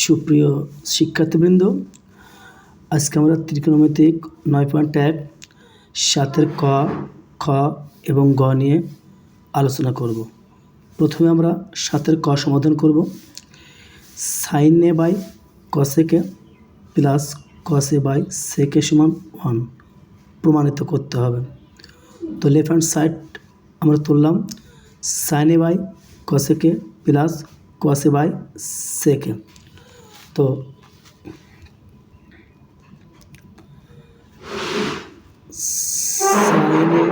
সুপ্রিয় শিক্ষার্থীবৃন্দ, আজকে আমরা ত্রিকোণমিতিক নয় পয়েন্ট এক, সাতের ক, খ এবং গ নিয়ে আলোচনা করব। প্রথমে আমরা সাতের ক সমাধান করব। Sine A by cosec A plus cos A by sec A সমান ওয়ান প্রমাণিত করতে হবে। তো লেফট হ্যান্ড সাইড আমরা তুললাম sine A by cosec A plus cos A by sec A তো সাইনে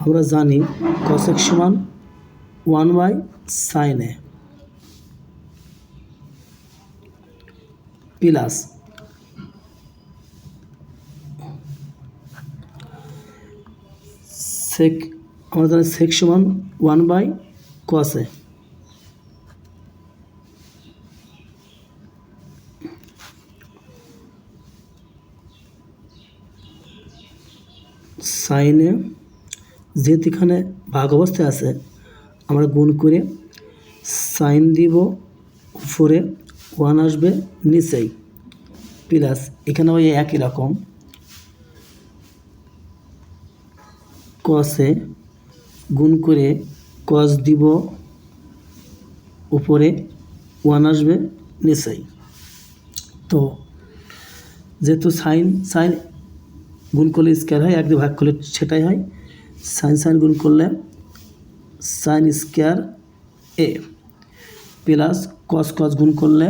আমরা জানি কসেক সমান one by sine A plus sec আমরা জানি সেক সমান ওয়ান বাই কসে সাইনে যেহেতু এখানে ভাগ অবস্থায় আছে, আমরা গুণ করে সাইন দিব উপরে ওয়ান আসবে নিচেই। প্লাস এখানে ওই একই রকম। কসে গুণ করে কস দিব উপরে ওয়ান আসবে নিচেই। তো যেহেতু সাইন সাইন গুণ করলে স্কোয়ার হয়, এক দিয়ে ভাগ করলে সেটাই হয়। সাইন সাইন গুণ করলে sine square A plus cos cos গুণ করলে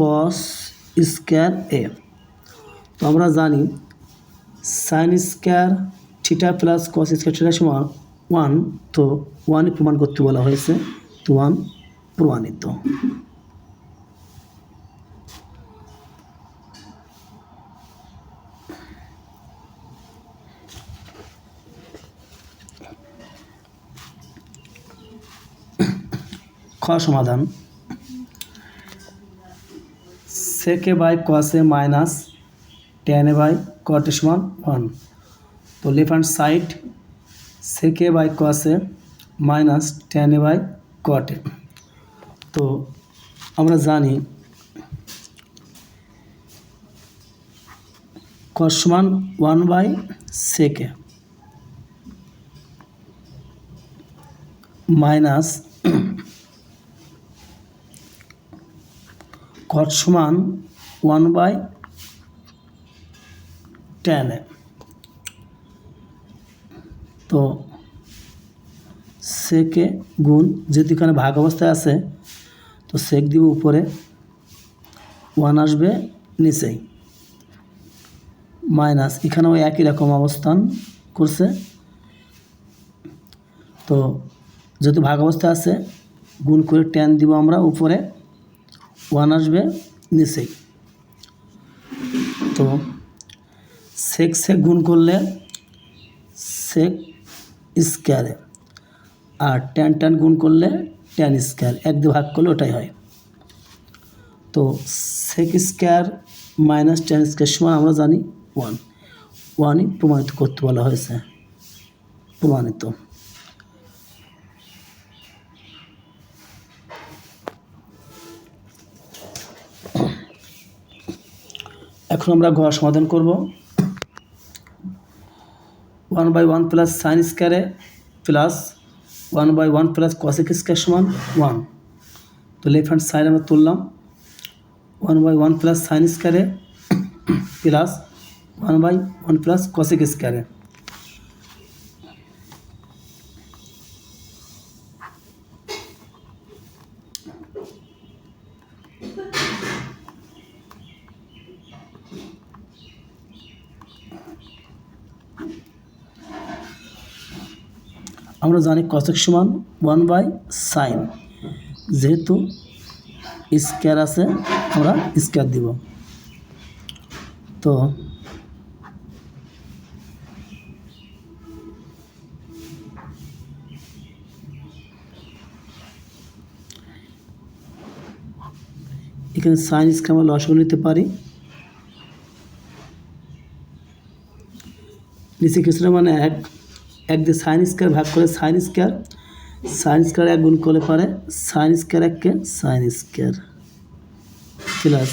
কস স্কোয়ার এ তো আমরা জানি sine square theta plus cos square theta সমান ওয়ান তো ওয়ানই প্রমাণ করতে বলা হয়েছে, তো ওয়ান প্রমাণিত। খ সমাধান। Sec A by cos A minus ten by cot A সমান ওয়ান তো left hand side sec A by cos A minus tan by cot A তো আমরা জানি cos one by sec A minus cot সমান one by ten তো সেকে গুণ যেহেতু এখানে ভাগ অবস্থায় আছে, তো সেক দিব উপরে ওয়ান আসবে নিচেই। মাইনাস এখানেও একই রকম অবস্থান করছে। তো যেহেতু ভাগ অবস্থায় আছে, গুণ করে টেন দিব আমরা উপরে। ওয়ান আসবে নিচেই তো সেক সেক গুণ করলে সেক স্কোয়ারে আর টেন টেন গুণ করলে টেন স্কোয়ার এক দিয়ে ভাগ করলে ওটাই হয়। তো sec square minus tan square সমান আমরা জানি ওয়ান ওয়ানই প্রমাণিত করতে বলা হয়েছে। প্রমাণিত। এখন আমরা ঘর সমাধান করব। One by one plus sine square A plus one by one plus cosec square সমান ওয়ান। তো লেফট হ্যান্ড সাইড আমরা তুললাম। One by one plus sine square A plus one by one plus cosec square A. আমরা জানি cosec সমান one by sine যেহেতু square আছে, আমরা স্কোয়ার দিব। তো এখানে সাইন স্কোয়ার আমরা লসগু নিতে পারি। নিচে কিছুটা মানে এক। এক দিয়ে সাইন স্কোয়ার ভাগ করে সাইন স্কোয়ার সাইন স্কোয়ার এক গুণ করলে পারে সাইন স্কোয়ার এককে sine square plus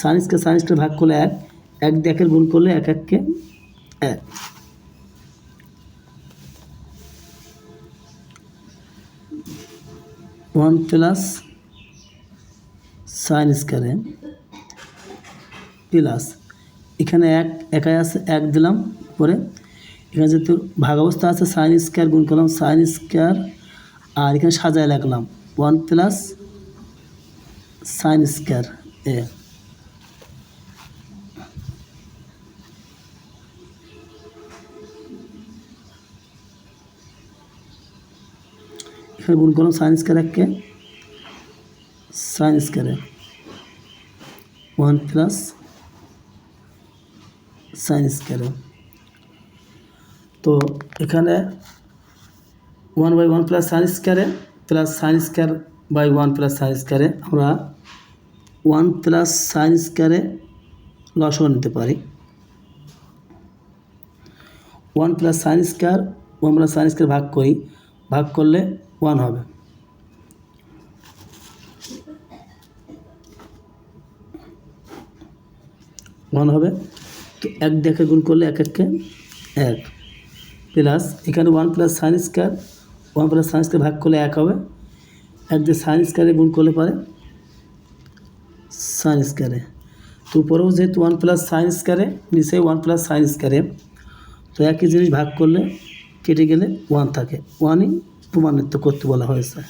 sine square sine square ভাগ করলে এক এক দিয়ে একের গুণ করলে এক এককে এক। One plus sine square A plus এখানে এক, একাই আছে, এক দিলাম, পরে এখানে যেহেতু ভাগ অবস্থা আছে সাইন স্কোয়ার গুণ করলাম সাইন স্কোয়ার আর এখানে সাজায় লাগলাম one plus sine square A এখানে গুণ করলাম সাইন স্কোয়ার এককে sine square A one plus sine square A তো এখানে one by one plus sine square A plus sine square by one plus sine square A আমরা one plus sine square A লসও নিতে পারি। One plus sine square one plus sine square ভাগ করি, ভাগ করলে one হবে। ওয়ান হবে, তো এক দেখে গুণ করলে এক এককে এক। এখানে one plus sine square one plus sine square ভাগ করলে এক হবে। এক দিয়ে সাইন স্কোয়ারে গুণ করলে পারে সাইন স্কোয়ারে তো উপরেও যেহেতু ওয়ান প্লাস সাইন স্কোয়ারে নিচে ওয়ান প্লাস সাইন স্কোয়ারে তো একই জিনিস ভাগ করলে কেটে গেলে ওয়ান থাকে। ওয়ানই প্রমাণিত করতে বলা হয়েছে।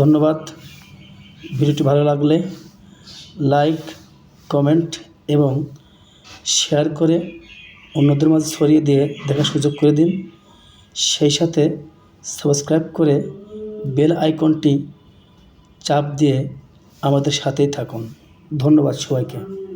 ধন্যবাদ। ভিডিওটি ভালো লাগলে লাইক, কমেন্ট এবং শেয়ার করে অন্যদের মাঝে ছড়িয়ে দিয়ে দেখার সুযোগ করে দিন। সেই সাথে সাবস্ক্রাইব করে বেল আইকনটি চাপ দিয়ে আমাদের সাথেই থাকুন। ধন্যবাদ সবাইকে।